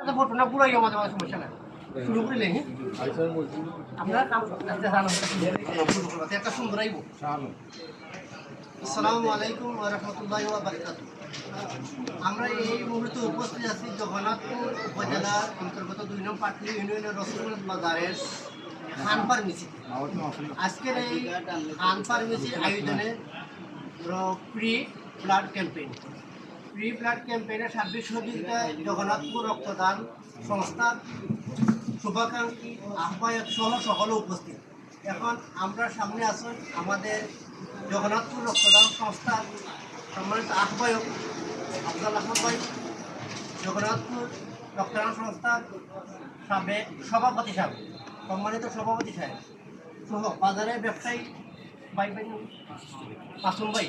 তো ফটো না, পুরাই আমাদের সমস্যা নাই। শুরু করিলে হ্যাঁ? রাহমাতুল্লাহি আমরা এই মুহূর্তে উপস্থিত আছি জগন্নাথপুর উপজেলার অন্তর্গত দুই নং পাটলি ইউনিয়নের রসুলগঞ্জ বাজারের খান ফার্মেসি। আজকের এই খান ফার্মেসির আয়োজনে free blood campaign. Free blood ক্যাম্পেইনের সার্বিক সহযোগিতায় জগন্নাথপুর রক্তদান সংস্থার শুভাকাঙ্ক্ষী আহ্বায়ক সহ সকলে উপস্থিত। এখন আমরা সামনে আসুন আমাদের জগন্নাথপুর রক্তদান সংস্থার সম্মানিত আহ্বায়ক আফজাল আহমদ ভাই, জগন্নাথপুর রক্তদান সংস্থার সাবেক সভাপতি সাহেব, সম্মানিত সভাপতি সাহেব সহ বাজারের ব্যবসায়ী ভাই ভাই ভাই।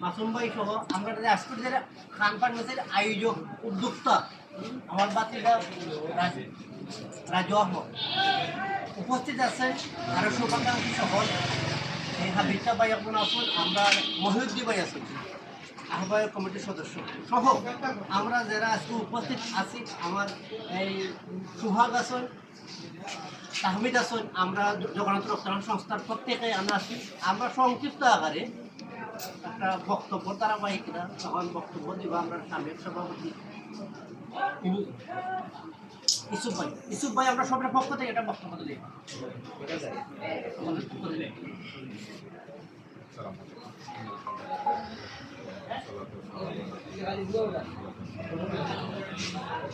মাসুম ভাই সহ আমরা যে আজকের যে খান ফার্মেসির আয়োজক উদ্যোক্তা, আমার বাতিটা রাজ- উপস্থিত আছেন আরও শুভাকাঙ্ক্ষী সকল এই ভাই আপনার আসুন আমরা মহিউদ্দি ভাই আছেন, আহ্বায়ক কমিটির সদস্য সহ আমরা যারা আজকে উপস্থিত আছি, আমার এই সুহাগ আছেন, তাহমিদ আছেন, আমরা জগন্নাথ রক্তদান সংস্থার প্রত্যেকে আমরা আছি। আমরা সংক্ষিপ্ত আকারে একটা বক্তব্য ধারাবাহিকরা তখন বক্তব্য দিব আমরা সাবেক সভাপতি। ইসুফ ভাই ইসুফ ভাই আমরা সবার পক্ষ থেকে একটা বক্তব্য দিই। আমাদের পক্ষ থেকে।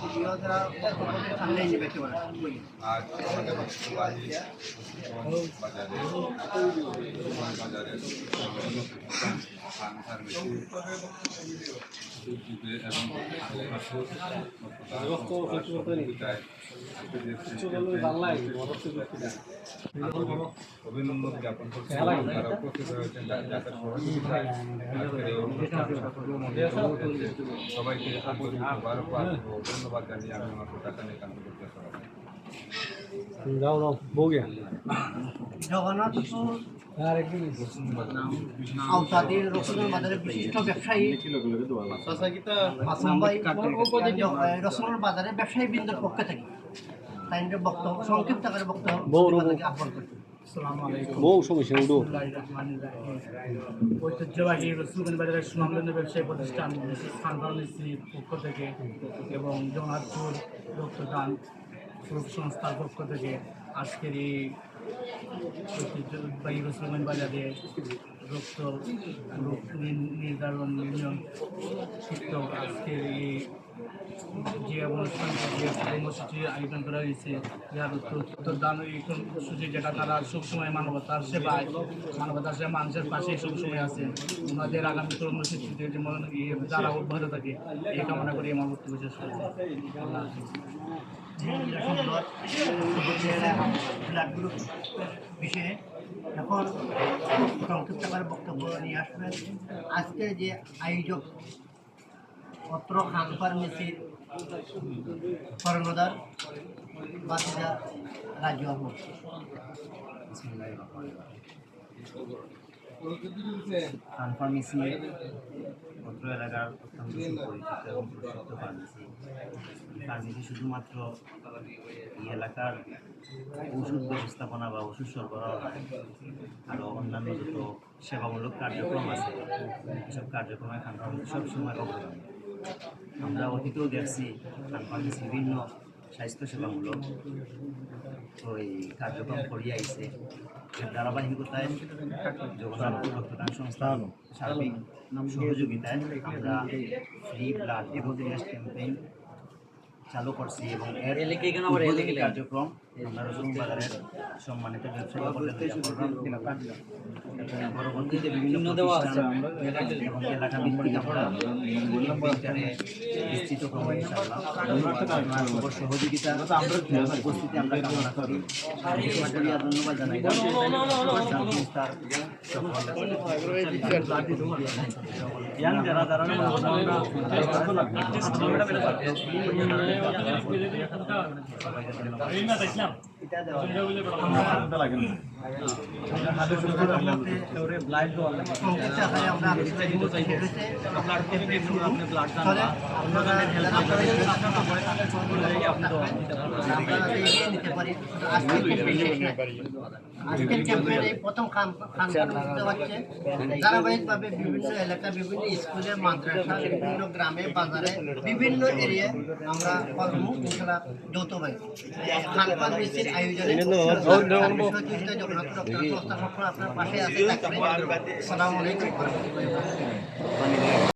ভিডিও যারা বক্তব্য দেয়, সামনে এসে দেখতে পারেন বই। আজ আমাদের বাড়ি বাজারে বাজারে খান ফার্মেসি দুধে এবং সবাইকে ধন্যবাদ জানিয়ে আমি আমার কথা নিয়ে কান্ত করতে যাও যাও বউ গিয়া। জগন্নাথ হ্যাঁ, আর সংক্ষিপ্ত বক্তব্য ঐতিহ্যবাহী রসুলগঞ্জ বাজারের সুনামগঞ্জ ব্যবসায়ী প্রতিষ্ঠান স্থান পক্ষ থেকে এবং জগন্নাথপুর রক্তদান সংস্থার পক্ষ থেকে আজকের এই ঐতিহ্যবাহী রসমান বাজারে রক্ত রোগ নির্ধারণ নির্ণয় আজকের এই যে অনুষ্ঠান, যে কর্মসূচির আয়োজন করা হয়েছে, যার এই কর্মসূচি যেটা তারা সবসময় মানবতার সেবায়, মানবতার সেবা মানুষের পাশে সবসময় আছে। ওনাদের আগামী কর্মসূচিতে যেমন অব্যাহত থাকে, এই কামনা করি আমার বক্তব্য শেষ করছি। বিষয়ে এখন সংক্ষিপ্ত বক্তব্য নিয়ে আসবেন। আজকের যে আয়োজক পত্র খান ফার্মেসির কর্ণধার বাসিদা রাজু আহমদ ফার্মেসি অত্র এলাকার অত্যন্ত সুপরিচিত এবং প্রসিদ্ধ ফার্মেসি ফার্মেসি শুধুমাত্র এই এলাকার ওষুধ ব্যবস্থাপনা বা ওষুধ সরবরাহ নয়, আরও অন্যান্য যত সেবামূলক কার্যক্রম আছে এসব কার্যক্রমে ফার্মেসি সবসময় অবদান আমরা অতীতেও দেখছি বাংলাদেশ বিভিন্ন স্বাস্থ্যসেবামূলক ওই কার্যক্রম করিয়ে আইছে। ধারাবাহিকতায় জগন্নাথপুর রক্তদান সংস্থা সার্বিক সহযোগিতায় আমরা ফ্রি ব্লাড এভোডিনেস ক্যাম্পেইন চালু করছি এবং এর উদ্বোধনী কার্যক্রম আমরা রসুন বাজারের সম্মানিত ব্যবসায়ী পরবর্তীতে বিভিন্ন এবং এলাকা ভিত্তিক আমরা ক্যাম্পেইনটারে বিস্তৃত করব ইনশাআল্লাহ সহযোগিতা উপস্থিতি আমরা কামনা করি। ধন্যবাদ জানাই। সংস্থার সকল আজকের এই প্রথম খান বিভিন্ন এলাকা বিভিন্ন স্কুলে মাদ্রাসা বিভিন্ন গ্রামে বাজারে বিভিন্ন এরিয়ায় আমরা কর্ম ইনশাল্লাহ যৌথভাবে খানপান মিছিল আয়োজনে জগন্নাথ ডক্টর সংস্থা আপনার পাশে আছে আসসালামু আলাইকুম।